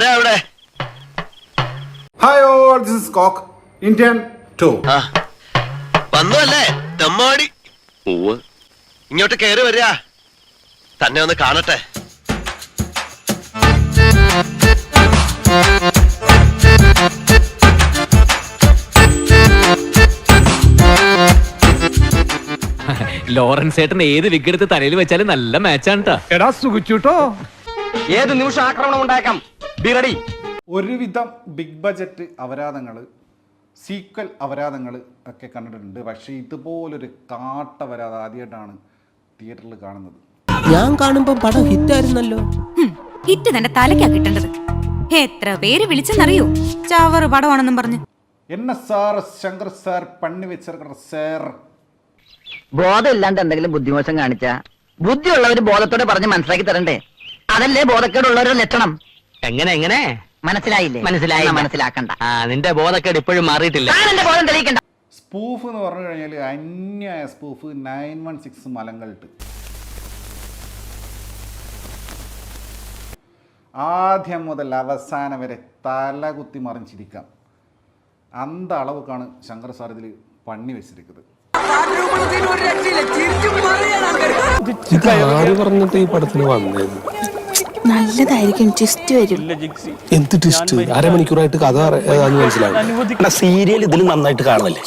ആരാ അവിടെ? Hi all this is coke Indian ടു ആ വന്നു അല്ലേ തെമ്മാടി ഇങ്ങോട്ട് കയറി വരിക. തന്നെ ഒന്ന് കാണട്ടെ. ലോറൻസ് ഏട്ടൻ ഏത് വിഗ്ഗെടുത്ത് തലയിൽ വെച്ചാലും നല്ല മാച്ചാണ് ട്ടാ എടാ സുഖിച്ചുട്ടോ. ഏത് നിമിഷം ആക്രമണം ഉണ്ടാക്കാം ബി റെഡി ഒരുവിധം ബിഗ് ബജറ്റ് അപരാധങ്ങൾ സീക്വൽ അപരാധങ്ങൾ ഒക്കെ കണ്ടിട്ടുണ്ട്. പക്ഷേ ഇതുപോലൊരു കാട്ടപരാധം ആദ്യമായിട്ടാണ് തിയേറ്ററിൽ കാണുന്നത്. ഞാൻ കാണുമ്പോൾ പടം ഹിറ്റ് ആയിരുന്നല്ലോ ഹിറ്റ് തന്നെ തലയ്ക്കാ കിട്ടേണ്ടത്. എത്ര പേര് വിളിച്ചെന്നറിയോ? ചവർ പടമാണെന്നും പറഞ്ഞു. എന്നെ സാർ ശങ്കർ സാർ പണി വെച്ചിരിക്കണ സാർ. ബോധമില്ലാണ്ട് എന്തെങ്കിലും ബുദ്ധിമോശം കാണിച്ചാ ബുദ്ധിയുള്ളവര് ബോധത്തോടെ പറഞ്ഞ് മനസ്സിലാക്കി തരണ്ടേ? അതല്ലേ ബോധക്കേടുള്ളവരുടെ ലക്ഷണം? എങ്ങനെ എങ്ങനെ? മനസ്സിലായില്ലേ? മനസ്സിലായി എന്നാ മനസ്സിലാക്കണ്ട. ആ നിന്റെ ബോധക്കേട് ഇപ്പോഴും മാറിയിട്ടില്ല. ഞാൻ എന്റെ ബോധം തെളിയിക്കണ്ട. സ്പൂഫ് എന്ന് പറഞ്ഞു കഴിഞ്ഞാൽ അന്യായ സ്പൂഫ്. നയൻ വൺ സിക്സ് മലങ്കൾട്ട്. ആദ്യം മുതൽ അവസാനം വരെ തല കുത്തി മറിഞ്ഞിരിക്കാം. അന്ത അളവുക്കാണ് ശങ്കർ സാർ ഇതിൽ പണി വെച്ചിരിക്കുന്നത്. ഇത് ആര് പറഞ്ഞിട്ട് ഈ പടത്തിന് വന്നത് നല്ലതായിരിക്കും ട്വിസ്റ്റ് വരും. എന്ത് ട്വിസ്റ്റ് അരമണിക്കൂറായിട്ട് കഥ മനസ്സിലാവും സീരിയൽ ഇതിൽ നന്നായിട്ട് കാണുന്നില്ലേ?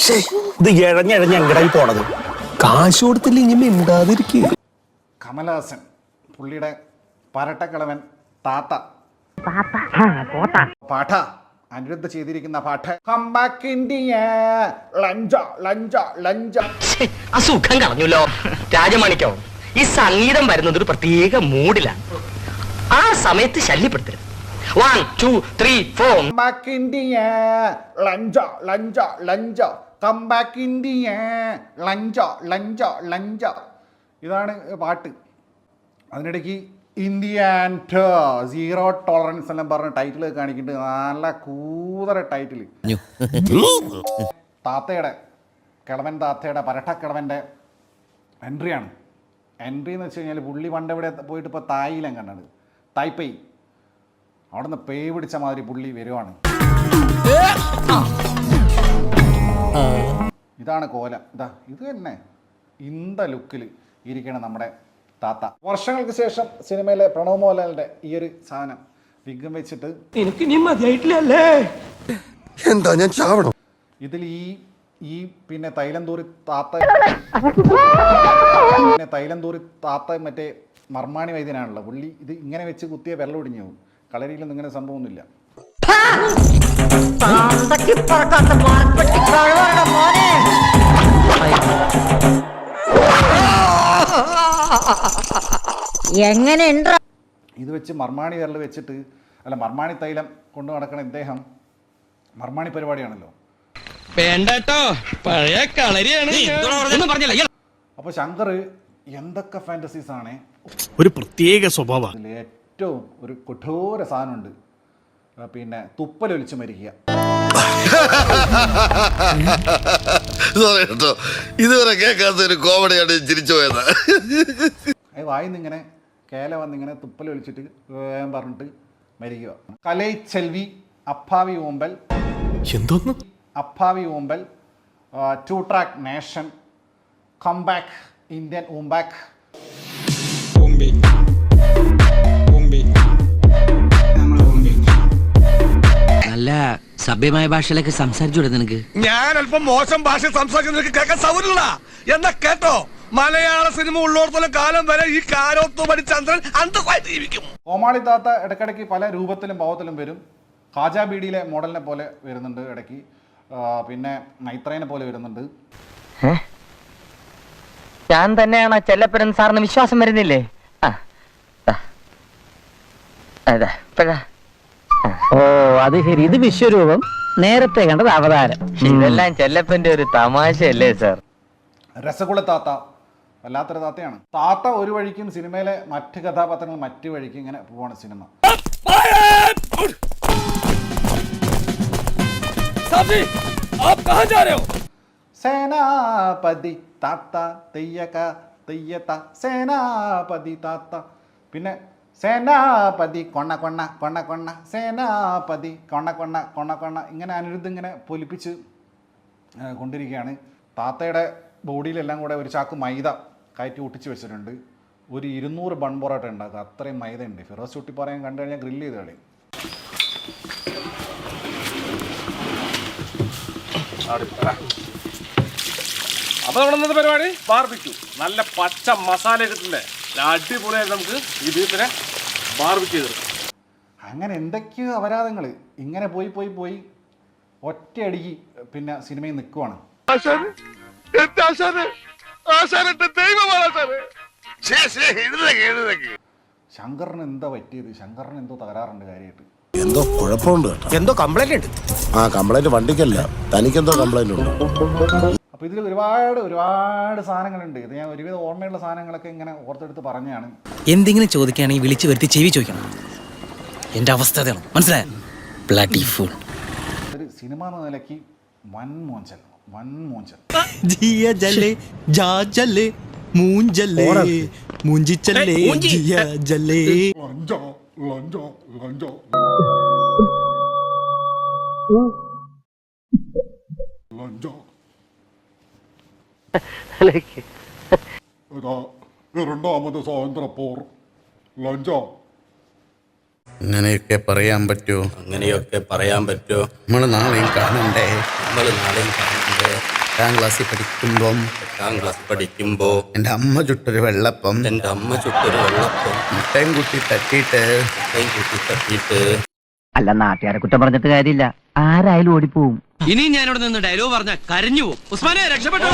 ഇത് ഇഴഞ്ഞിഴഞ്ഞ് എങ്ങടായി പോണത്? കാശ് കൊടുത്തില്ല ഇനി മിണ്ടാതിരിക്കുക കമലഹാസൻ പുള്ളിയുടെ പരട്ടക്കിളവൻ താത്ത. പാഠ അനിരുദ്ധ ചെയ്തിരിക്കുന്ന ലഞ്ച അസുഖം കളഞ്ഞല്ലോ. രാജമാണിക്കോ ഈ സംഗീതം വരുന്നത് ഒരു പ്രത്യേക മൂഡിലാണ് ആ സമയത്ത് ശല്യപ്പെടുത്തരുത്. One two three four back India. ഇതാണ് പാട്ട്. അതിനിടയ്ക്ക് ഇന്ത്യ ആൻഡ് സീറോ ടോളറൻസ് എല്ലാം പറഞ്ഞ ടൈറ്റിൽ കാണിക്കുന്നുണ്ട്. നല്ല കൂതറ ടൈറ്റിൽ താത്തയുടെ കിളവൻ താത്തയുടെ പരട്ടക്കിളവന്റെ എൻട്രിയാണ് എൻട്രി എന്ന് വെച്ച് കഴിഞ്ഞാൽ പുള്ളി പണ്ട് എവിടെ പോയിട്ട് ഇപ്പോൾ തായിലും കണ്ടത് തായ്പൈ അവിടുന്ന് പേ പിടിച്ച മാതിരി പുള്ളി വരുവാണ്. ഇതാണ് കോല. ഇതാ ഇത് തന്നെ ഇന്ത ലുക്കിൽ ഇരിക്കണം നമ്മുടെ താത്ത. വർഷങ്ങൾക്ക് ശേഷം സിനിമയിലെ പ്രണവ് മോഹൻലാലിന്റെ ഈ ഒരു സാധനം വിഘം വെച്ചിട്ട് എനിക്ക് നീ മതിയായിട്ടില്ലല്ലേ? എന്താ ഞാൻ ചാവണം? ഇതിൽ ഈ ഈ പിന്നെ തൈലം തൂറി താത്ത പിന്നെ തൈലം തൂറി താത്ത മറ്റേ മർമാണി വൈദ്യനാണല്ലോ. പുള്ളി ഇത് ഇങ്ങനെ വെച്ച് കുത്തിയ വെള്ളം ഒടിഞ്ഞു പോകും. കളരിയിലൊന്നും ഇങ്ങനെ സംഭവമൊന്നുമില്ല. എങ്ങനെ ഇത് വെച്ച് മർമാണി വിരൽ വെച്ചിട്ട് അല്ല മർമാണി തൈലം കൊണ്ടു നടക്കണ ഇദ്ദേഹം മർമാണി പരിപാടിയാണല്ലോ. വേണ്ടട്ടോ. പഴയ കളരിയാണ്. അപ്പൊ പറഞ്ഞില്ല. അപ്പോൾ ശങ്കർ എന്തൊക്കെ ഫാന്റസീസ് ആണ് ഒരു പ്രത്യേക സ്വഭാവമാണ്. അതിൽ ഏറ്റവും ഒരു കഠോര സാധനമുണ്ട്. പിന്നെ തുപ്പലൊലിച്ച് മരിക്കുക. സോറി കേട്ടോ. ഇതുവരെ കേൾക്കാത്ത ഒരു കോമഡിയാണ് ചിരിച്ചു പോയത്. അത് വായിന്നിങ്ങനെ കേല വന്നിങ്ങനെ തുപ്പലൊലിച്ചിട്ട് വേഗം പറഞ്ഞിട്ട് മരിക്കുക. കലൈ ചെൽവി അപ്പാവി ഓമ്പൽ എന്തോന്ന്? അപ്പാവി ഓമ്പൽ ടു ട്രാക്ക് നേഷൻ കംബാക്ക് ഇന്ത്യൻ ഓംബാക്ക് നല്ല സഭ്യമായ ഭാഷയിലൊക്കെ സംസാരിച്ചൂടെ നിനക്ക്? ഞാൻ അല്പം മോശം ഭാഷ സംസാരിച്ചു കേൾക്കാൻ സൗകര്യമില്ല. എന്നാ കേട്ടോ? മലയാള സിനിമ ഉള്ളോടത്തോളം കാലം വരെ ഈ കാരോത്തുമണി ചന്ദ്രൻ ജീവിക്കും. കോമാളി താത്ത ഇടയ്ക്കിടയ്ക്ക് പല രൂപത്തിലും ഭാവത്തിലും വരും. കാജാ ബീഡിയിലെ മോഡലിനെ പോലെ വരുന്നുണ്ട് ഇടയ്ക്ക്. പിന്നെ നൈത്രേനെ പോലെ വരുന്നുണ്ട്. ഞാൻ തന്നെയാണ് ചെല്ലപ്പരൻ സാറിന് വിശ്വാസം വരുന്നില്ലേ? ആ. അതാ, ഇപ്പഴാ. ഓ അത് ശരി. ഇത് വിശ്വരൂപം. നേരത്തെ കണ്ടത് അവതാരം. ഇതെല്ലാം ചെല്ലപ്പന്റെ ഒരു തമാശയല്ലേ സാർ? രസഗുള താത്ത. വല്ലാത്തൊരു താത്തയാണ്. താത്ത ഒരു വഴിക്കും സിനിമയിലെ മറ്റ് കഥാപാത്രങ്ങൾ മറ്റു വഴിക്കും ഇങ്ങനെ പോവാണ് സിനിമ. സേനാപതി താത്ത തെയ്യക തെയ്യത്ത സേനാപതി താത്ത. പിന്നെ സേനാപതി കൊണ്ണ കൊണ്ണ കൊണ്ണ കൊണ്ണ സേനാപതി കൊണ്ണ കൊണ്ണ കൊണ്ണ കൊണ്ണ ഇങ്ങനെ അനിരുദ്ധ് ഇങ്ങനെ പൊലിപ്പിച്ച് കൊണ്ടിരിക്കുകയാണ്. താത്തയുടെ ബോഡിയിലെല്ലാം കൂടെ ഒരു ചാക്ക് മൈദ കയറ്റി ഒട്ടിച്ച് വെച്ചിട്ടുണ്ട്. ഒരു ഇരുന്നൂറ് ബൺ പൊറോട്ട ഉണ്ടാക്കുക അത്രയും മൈദ ഉണ്ട് ഫിറോസ് ചുട്ടി പറയാൻ കണ്ടു കഴിഞ്ഞാൽ ഗ്രില്ല് ചെയ്ത് കളി അപ്പൊ നമ്മുടെ പരിപാടി? ബാർബിക്യൂ നല്ല പച്ച മസാല ഇട്ടിട്ടില്ലേ? അടിപൊളിയായിട്ട് നമുക്ക് ഈ ബീഫിനെ ബാർബിക്ക് ചെയ്തെടുക്കാം. അങ്ങനെ എന്തൊക്കെയോ അപരാധങ്ങൾ ഇങ്ങനെ പോയി പോയി പോയി ഒറ്റയടിക്ക് പിന്നെ സിനിമയിൽ നിൽക്കുവാണ് ശങ്കറിന് എന്താ പറ്റിയത്? ശങ്കറിന് എന്തോ തകരാറുണ്ട് കാര്യമായിട്ട്. എന്തോ കുഴപ്പമുണ്ട് കേട്ടോ. എന്തോ കംപ്ലൈന്റ് ഉണ്ട്. ആ കംപ്ലൈന്റ് വണ്ടിക്കല്ല. തനിക്കെന്തോ കംപ്ലൈന്റ് ഉണ്ട്. അപ്പോൾ ഇതിൽ ഒരുപാട് ഒരുപാട് സാധനങ്ങളുണ്ട്. ഇത് ഞാൻ ഒരുവിധം ഓർമ്മയുള്ള സാധനങ്ങളൊക്കെ ഇങ്ങനെ ഓർത്തെടുത്ത് പറഞ്ഞാണ് എന്തെങ്കിലും ചോദിക്കുകയാണെങ്കിൽ വിളിച്ചു വരുത്തി ചെവി ചോദിക്കണം. എന്റെ അവസ്ഥ അതാണ്. മനസ്സിലായോ? ബ്ലഡി ഒരു സിനിമ എന്ന നിലയ്ക്ക് വൻ മോഞ്ചൽ വൻ മോഞ്ചൽ. ജിയ ജല്ലേ ജാ ജല്ലേ മൂഞ്ചല്ലേ മൂഞ്ചിച്ചല്ലേ ജിയ ജല്ലേ ലഞ്ചോ ലഞ്ചോ. ലഞ്ചോ. രണ്ടാമത് സ്വാതന്ത്ര്യ പോർ ലഞ്ചോ അങ്ങനെയൊക്കെ പറയാൻ പറ്റുമോ അങ്ങനെയൊക്കെ പറയാൻ പറ്റുമോ നമ്മൾ നാളെയും കാണണ്ടേ? നമ്മൾ നാളെയും കാണണ്ടേ? എട്ടാം ക്ലാസ്സിൽ പഠിക്കുമ്പോൾ എട്ടാം ക്ലാസ് പഠിക്കുമ്പോ എന്റെ അമ്മ ചുട്ടൊരു വെള്ളപ്പം. എന്റെ അമ്മ ചുട്ടൊരു വെള്ളപ്പം. മുട്ടയും കുട്ടി തട്ടിയിട്ട്. മുട്ടയും കുട്ടി തട്ടിയിട്ട്. അല്ല നാട്ടുകാരെ കുറ്റം പറഞ്ഞിട്ട് കാര്യമില്ല. ആരായാലും ഓടിപ്പോവും. ഇനി ഞാനിവിടെ നിന്ന് ഡയലോഗ് പറഞ്ഞ കരഞ്ഞു പോകും. ഉസ്മാനെ രക്ഷപ്പെട്ടോ